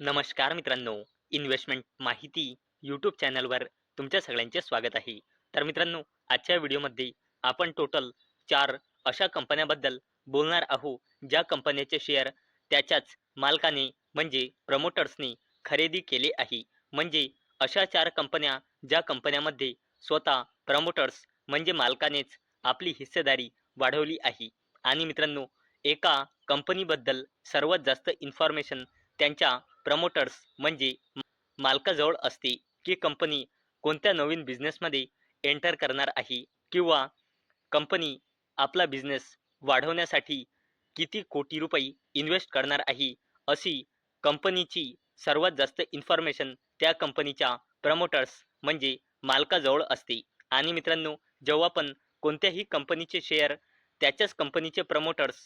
नमस्कार मित्रांनो इन्व्हेस्टमेंट माहिती यूट्यूब चॅनलवर तुमच्या सगळ्यांचे स्वागत आहे. तर मित्रांनो आजच्या व्हिडिओमध्ये आपण टोटल चार अशा कंपन्याबद्दल बोलणार आहोत ज्या कंपन्याचे शेअर त्याच्याच मालकाने म्हणजे प्रमोटर्सने खरेदी केले आहे. म्हणजे अशा चार कंपन्या ज्या कंपन्यामध्ये स्वतः प्रमोटर्स म्हणजे मालकानेच आपली हिस्सेदारी वाढवली आहे. आणि मित्रांनो एका कंपनीबद्दल सर्वात जास्त इन्फॉर्मेशन त्यांच्या प्रमोटर्स म्हणजे मालकाजवळ असते की कंपनी कोणत्या नवीन बिझनेसमध्ये एंटर करणार आहे किंवा कंपनी आपला बिझनेस वाढवण्यासाठी किती कोटी रुपये इन्व्हेस्ट करणार आहे अशी कंपनीची सर्वात जास्त इन्फॉर्मेशन त्या कंपनीच्या प्रमोटर्स म्हणजे मालकाजवळ असते. आणि मित्रांनो जेव्हा पण कोणत्याही कंपनीचे शेअर त्याच्याच कंपनीचे प्रमोटर्स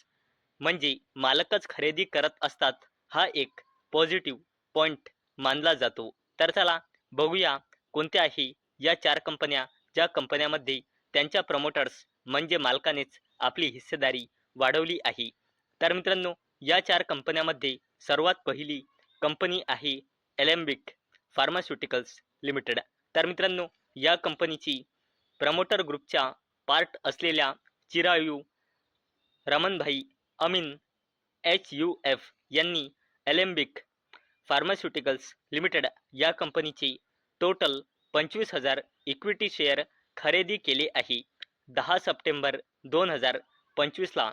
म्हणजे मालकच खरेदी करत असतात हा एक पॉझिटिव्ह पॉईंट मानला जातो. तर चला बघूया कोणत्या आहे या चार कंपन्या ज्या कंपन्यामध्ये त्यांच्या प्रमोटर्स म्हणजे मालकानेच आपली हिस्सेदारी वाढवली आहे. तर मित्रांनो या चार कंपन्यामध्ये सर्वात पहिली कंपनी आहे एलेम्बिक फार्मास्युटिकल्स लिमिटेड तर मित्रांनो या कंपनीची प्रमोटर ग्रुपच्या पार्ट असलेल्या Chirayu Ramanbhai Amin H U F यांनी एलेम्बिक फार्मास्युटिकल्स लिमिटेड या कंपनीचे टोटल पंचवीस हजार इक्विटी शेअर खरेदी केले आहे. दहा सप्टेंबर दोन हजार पंचवीसला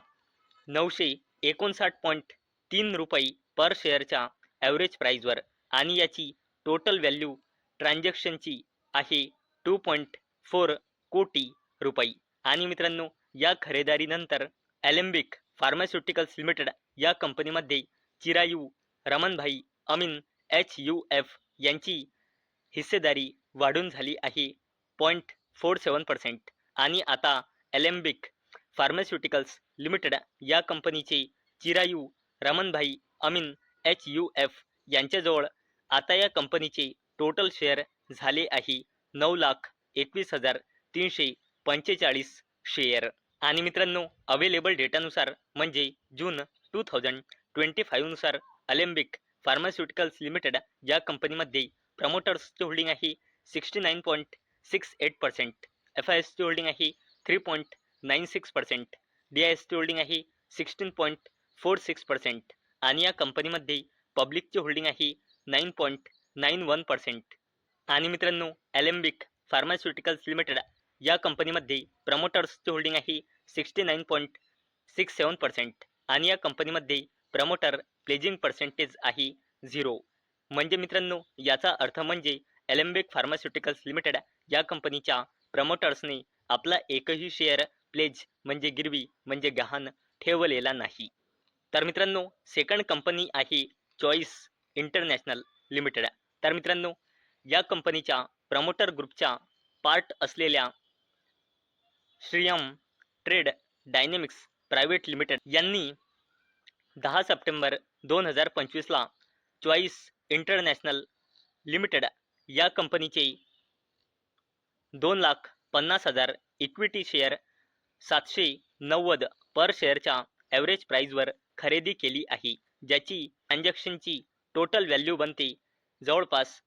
नऊशे एकोणसाठ पॉईंट तीन रुपये पर शेअरच्या ॲव्हरेज प्राईजवर आणि याची टोटल व्हॅल्यू ट्रान्झॅक्शनची आहे टू पॉईंट फोर कोटी रुपये. आणि मित्रांनो या खरेदारीनंतर ॲलेम्बिक फार्मास्युटिकल्स लिमिटेड या कंपनीमध्ये Chirayu Ramanbhai Amin H U F यांची हिस्सेदारी वाढून झाली आहे. पॉईंट फोर सेवन पर्सेंट आणि आता एलेम्बिक फार्मास्युटिकल्स लिमिटेड या कंपनीचे Chirayu Ramanbhai Amin H U F यांच्याजवळ आता या कंपनीचे टोटल शेअर झाले आहे नऊ लाख एकवीस हजार तीनशे पंचेचाळीस शेअर आणि मित्रांनो अवेलेबल डेटानुसार म्हणजे जून टू थाउजंड ट्वेंटी फाईव्हनुसार अलेम्बिक फार्मास्युटिकल्स लिमिटेड या कंपनीमध्ये प्रमोटर्सचे होल्डिंग आहे sixty nine point six eight percent F I एसची होल्डिंग आहे three point nine six percent D I एसची होल्डिंग आहे sixteen point four six percent आणि या कंपनीमध्ये पब्लिकची होल्डिंग आहे nine point nine one percent आणि मित्रांनो ॲलेम्बिक फार्मास्युटिकल्स लिमिटेड या कंपनीमध्ये प्रमोटर्सची होल्डिंग आहे sixty nine point six seven percent आणि या कंपनीमध्ये प्रमोटर प्लेजिंग पर्सेंटेज आहे झिरो म्हणजे मित्रांनो याचा अर्थ म्हणजे एलेम्बिक फार्मास्युटिकल्स लिमिटेड या कंपनीच्या प्रमोटर्सने आपला एकही शेअर प्लेज म्हणजे गिरवी म्हणजे गहाण ठेवलेला नाही. तर मित्रांनो सेकंड कंपनी आहे चॉईस इंटरनॅशनल लिमिटेड. तर मित्रांनो या कंपनीच्या प्रमोटर ग्रुपच्या पार्ट असलेल्या Shriyam trade dynamics private limited यांनी दहा सप्टेंबर दोन हजार पंचवीसला चॉईस इंटरनॅशनल लिमिटेड या कंपनीचे दोन लाख पन्नास हजार इक्विटी शेअर सातशे नव्वद पर शेअरच्या ॲव्हरेज प्राईजवर खरेदी केली आहे ज्याची ट्रान्झॅक्शनची टोटल व्हॅल्यू बनते जवळपास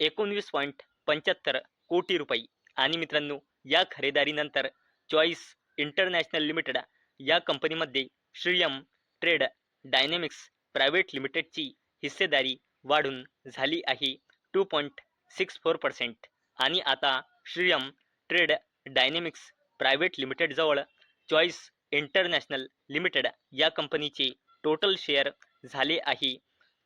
एकोणवीस पॉईंट पंच्याहत्तर कोटी रुपये. आणि मित्रांनो या खरेदारीनंतर चॉईस इंटरनॅशनल लिमिटेड या कंपनीमध्ये श्रीयम ट्रेड डायनेमिक्स प्रायव्हेट लिमिटेडची हिस्सेदारी वाढून झाली आहे. Two point six four percent आणि आता श्रीयम ट्रेड डायनेमिक्स प्रायव्हेट लिमिटेडजवळ चॉईस इंटरनॅशनल लिमिटेड या कंपनीचे टोटल शेअर झाले आहे.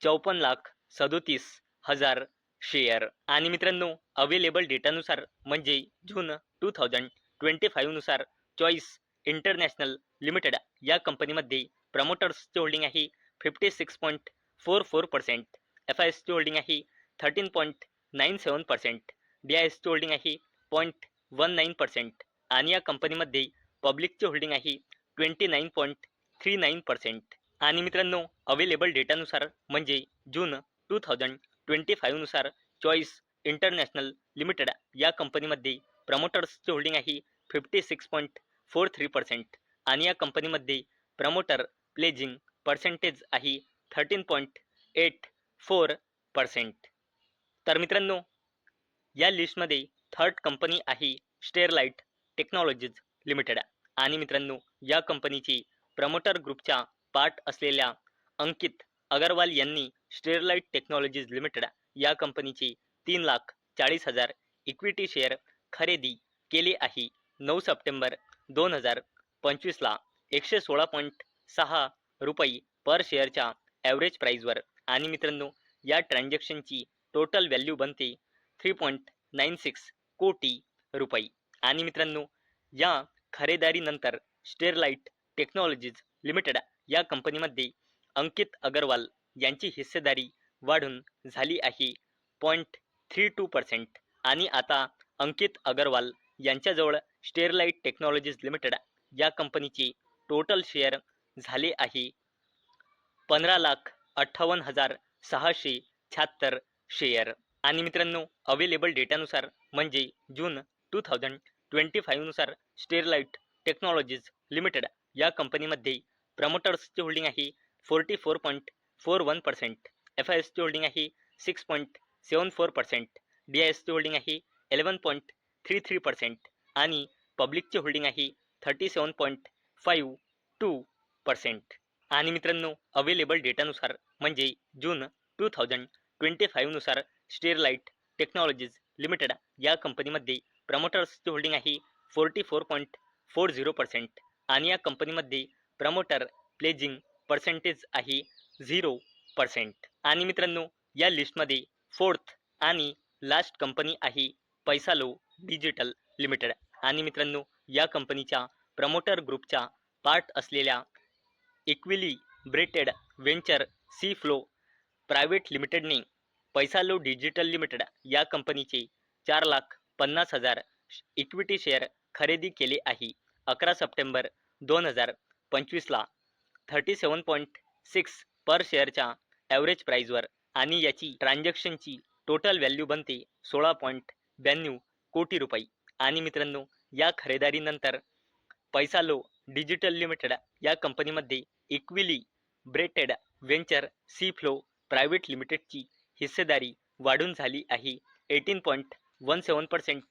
चौपन्न लाख सदोतीस हजार शेअर आणि मित्रांनो अवेलेबल डेटानुसार म्हणजे जून टू थाउजंड ट्वेंटी फाईव्हनुसार चॉईस इंटरनॅशनल लिमिटेड या कंपनीमध्ये प्रमोटर्सचे होल्डिंग आहे. Fifty six point four four percent F I S T holding आहे thirteen point nine seven percent D I एसची होल्डिंग आहे पॉईंट वन नाईन पर्सेंट आणि या कंपनीमध्ये पब्लिकची होल्डिंग आहे twenty nine point three nine percent आणि मित्रांनो अवेलेबल डेटानुसार म्हणजे जून टू थाउजंड ट्वेंटी फाईव्हनुसार चॉईस इंटरनॅशनल लिमिटेड या कंपनीमध्ये प्रमोटर्सची होल्डिंग आहे fifty six point four three percent आणि या कंपनीमध्ये प्रमोटर प्लेजिंग पर्सेंटेज आहे thirteen point eight four percent तर मित्रांनो या लिस्टमध्ये थर्ड कंपनी आहे स्टेरलाइट टेक्नॉलॉजीज लिमिटेड आणि मित्रांनो या कंपनीची प्रमोटर ग्रुपच्या पार्ट असलेल्या अंकित अगरवाल यांनी स्टेरलाइट टेक्नॉलॉजीज लिमिटेड या कंपनीची तीन लाख चाळीस हजार इक्विटी शेअर खरेदी केले आहे. नऊ सप्टेंबर दोन हजार पंचवीसला एकशे सोळा पॉईंट सहा रुपये पर शेअरच्या ॲव्हरेज प्राईजवर आणि मित्रांनो या ट्रान्झॅक्शनची टोटल व्हॅल्यू बनते थ्री पॉईंट नाईन सिक्स कोटी रुपये. आणि मित्रांनो या खरेदारीनंतर स्टेरलाइट टेक्नॉलॉजीज लिमिटेड या कंपनीमध्ये अंकित अगरवाल यांची हिस्सेदारी वाढून झाली आहे पॉईंट थ्री टू पर्सेंट आणि आता अंकित अगरवाल यांच्याजवळ स्टेरलाइट टेक्नॉलॉजीज लिमिटेड या कंपनीचे टोटल शेअर झाले आहे. पंधरा लाख अठ्ठावन्न हजार सहाशे शहात्तर शेअर आणि मित्रांनो अवेलेबल डेटानुसार म्हणजे जून टू थाउजंड ट्वेंटी फाईव्हनुसार स्टेरलाइट टेक्नॉलॉजीज लिमिटेड या कंपनीमध्ये प्रमोटर्सची होल्डिंग आहे forty four point four one percent F I एसची होल्डिंग आहे six point seven four percent D I एसची होल्डिंग आहे eleven point three three percent आणि पब्लिकची होल्डिंग आहे thirty seven point five two percent आणि मित्रांनो अवेलेबल डेटानुसार म्हणजे जून टू थाउजंड ट्वेंटी फाईव्हनुसार स्टेरलाइट टेक्नॉलॉजीज लिमिटेड या कंपनीमध्ये प्रमोटर्सची होल्डिंग आहे forty four point four zero percent आणि या कंपनीमध्ये प्रमोटर प्लेजिंग पर्सेंटेज आहे झिरो पर्सेंट आणि मित्रांनो या लिस्टमध्ये फोर्थ आणि लास्ट कंपनी आहे पैसालो डिजिटल लिमिटेड आणि मित्रांनो या कंपनीच्या प्रमोटर ग्रुपच्या पार्ट असलेल्या equilibrated venture C flow private लिमिटेडने पैसालो डिजिटल लिमिटेड या कंपनीचे चार लाख पन्नास हजार इक्विटी शेअर खरेदी केले आहे. अकरा सप्टेंबर दोन हजार पंचवीसला thirty seven point six per शेअरच्या ॲव्हरेज प्राईजवर आणि याची ट्रान्झॅक्शनची टोटल व्हॅल्यू बनते सोळा पॉईंट ब्याण्णव कोटी रुपये. आणि मित्रांनो या खरेदारीनंतर पैसालो डिजिटल लिमिटेड या कंपनीमध्ये equilibrated venture C flow private लिमिटेडची हिस्सेदारी वाढून झाली आहे. Eighteen point one seven percent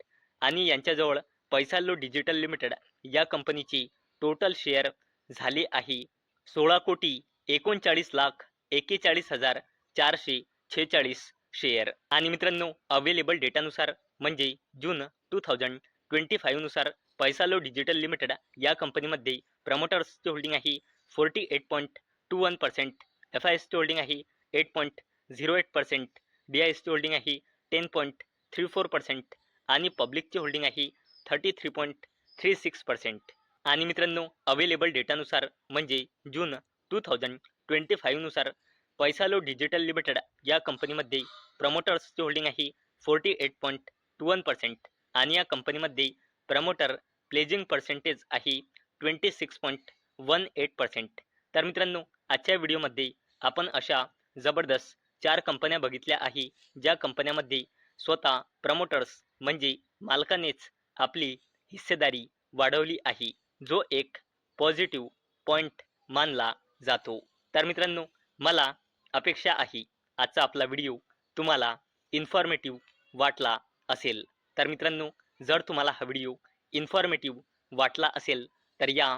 आणि यांच्याजवळ पैसालो डिजिटल लिमिटेड या कंपनीची टोटल शेअर झाले आहे. सोळा कोटी एकोणचाळीस लाख एकेचाळीस हजार चारशे छेचाळीस शेअर. आणि मित्रांनो अवेलेबल डेटानुसार म्हणजे जून टू थाउजंड ट्वेंटी फाईव्हनुसार पैसालो डिजिटल लिमिटेड या कंपनीमध्ये प्रमोटर्सची होल्डिंग आहे. Forty eight point two one percent F I एसची होल्डिंग आहे eight point zero eight percent D I एसची होल्डिंग आहे ten point three four percent आणि पब्लिकची होल्डिंग आहे thirty three point three six percent आणि मित्रांनो अवेलेबल डेटानुसार म्हणजे जून टू थाउजंड ट्वेंटी फाईव्हनुसार पैसालो डिजिटल लिमिटेड या कंपनीमध्ये प्रमोटर्सची होल्डिंग आहे forty eight point two one percent आणि या कंपनीमध्ये प्रमोटर प्लेजिंग पर्सेंटेज आहे twenty six point one eight percent तर मित्रांनो आजच्या व्हिडिओमध्ये आपण अशा जबरदस्त चार कंपन्या बघितल्या आहे ज्या कंपन्यामध्ये स्वतः प्रमोटर्स म्हणजे मालकानेच आपली हिस्सेदारी वाढवली आहे जो एक पॉझिटिव्ह पॉईंट मानला जातो. तर मित्रांनो मला अपेक्षा आहे आजचा आपला व्हिडिओ तुम्हाला इन्फॉर्मेटिव्ह वाटला असेल. तर मित्रांनो जर तुम्हाला हा व्हिडिओ इन्फॉर्मेटिव्ह वाटला असेल तर या